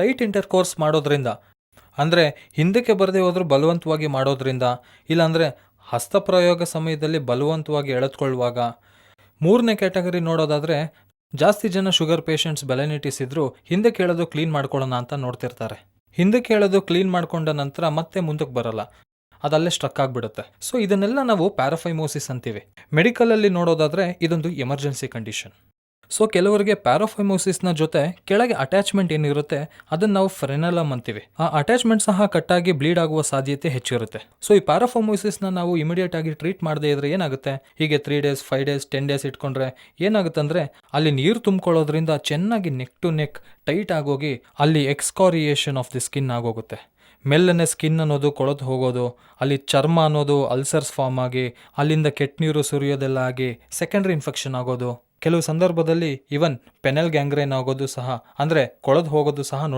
Tight intercourse ಮಾಡೋದ್ರಿಂದ. ಅಂದರೆ ಹಿಂದಕ್ಕೆ ಬರದೇ ಹೋದರೂ ಬಲವಂತವಾಗಿ ಮಾಡೋದ್ರಿಂದ, ಇಲ್ಲಾಂದರೆ ಹಸ್ತಪ್ರಯೋಗ ಸಮಯದಲ್ಲಿ ಬಲವಂತವಾಗಿ ಎಳೆದುಕೊಳ್ಳುವಾಗ. ಮೂರನೇ ಕ್ಯಾಟಗರಿ ನೋಡೋದಾದರೆ ಜಾಸ್ತಿ ಜನ ಶುಗರ್ ಪೇಷಂಟ್ಸ್ ಬೆಲೆನಿಟಿಸ್ ಇದ್ದರೂ ಹಿಂದೆ ಕೇಳೋದು ಕ್ಲೀನ್ ಮಾಡ್ಕೊಳ್ಳೋಣ ಅಂತ ನೋಡ್ತಿರ್ತಾರೆ. ಹಿಂದೆ ಕೇಳೋದು ಕ್ಲೀನ್ ಮಾಡಿಕೊಂಡ ನಂತರ ಮತ್ತೆ ಮುಂದಕ್ಕೆ ಬರಲ್ಲ. ಅದಲ್ಲೇ ಸ್ಟ್ರಕ್ ಆಗಿಬಿಡುತ್ತೆ. ಸೊ ಇದನ್ನೆಲ್ಲ ನಾವು ಪ್ಯಾರಫೈಮೋಸಿಸ್ ಅಂತೀವಿ. ಮೆಡಿಕಲಲ್ಲಿ ನೋಡೋದಾದರೆ ಇದೊಂದು ಎಮರ್ಜೆನ್ಸಿ ಕಂಡೀಷನ್. ಸೊ ಕೆಲವರಿಗೆ ಪ್ಯಾರೋಫೈಮೋಸಿಸ್ನ ಜೊತೆ ಕೆಳಗೆ ಅಟ್ಯಾಚ್ಮೆಂಟ್ ಏನಿರುತ್ತೆ, ಅದನ್ನು ನಾವು ಫ್ರೆನಲಮ್ ಅಂತೀವಿ. ಆ ಅಟ್ಯಾಚ್ಮೆಂಟ್ ಸಹ ಕಟ್ಟಾಗಿ ಬ್ಲೀಡ್ ಆಗುವ ಸಾಧ್ಯತೆ ಹೆಚ್ಚಿರುತ್ತೆ. ಸೊ ಈ ಪ್ಯಾರಾಫೈಮೋಸಿಸ್ನ ನಾವು ಇಮಿಡಿಯೇಟ್ ಆಗಿ ಟ್ರೀಟ್ ಮಾಡದೇ ಇದ್ರೆ ಏನಾಗುತ್ತೆ? ಹೀಗೆ three days five days ten days ಇಟ್ಕೊಂಡ್ರೆ ಏನಾಗುತ್ತೆ ಅಂದರೆ ಅಲ್ಲಿ ನೀರು ತುಂಬ್ಕೊಳ್ಳೋದ್ರಿಂದ ಚೆನ್ನಾಗಿ ನೆಕ್ ಟು ನೆಕ್ ಟೈಟ್ ಆಗೋಗಿ ಅಲ್ಲಿ ಎಕ್ಸ್ಕಾರಿಯೇಷನ್ ಆಫ್ ದಿ ಸ್ಕಿನ್ ಆಗೋಗುತ್ತೆ. ಮೆಲ್ಲನೆ ಸ್ಕಿನ್ ಅನ್ನೋದು ಕೊಳತು ಹೋಗೋದು, ಅಲ್ಲಿ ಚರ್ಮ ಅನ್ನೋದು ಅಲ್ಸರ್ಸ್ ಫಾರ್ಮ್ ಆಗಿ, ಅಲ್ಲಿಂದ ಕೆಟ್ಟ ನೀರು ಸುರಿಯೋದೆಲ್ಲ ಆಗಿ ಸೆಕೆಂಡ್ರಿ ಇನ್ಫೆಕ್ಷನ್ ಆಗೋದು. ಕೆಲವು ಸಂದರ್ಭದಲ್ಲಿ ಇವನ್ ಪೆನಲ್ ಗ್ಯಾಂಗ್ರೇನ್ ಆಗೋದು ಸಹ ಅಂದರೆ ಕೊಳೆದು ಹೋಗೋದು ಸಹ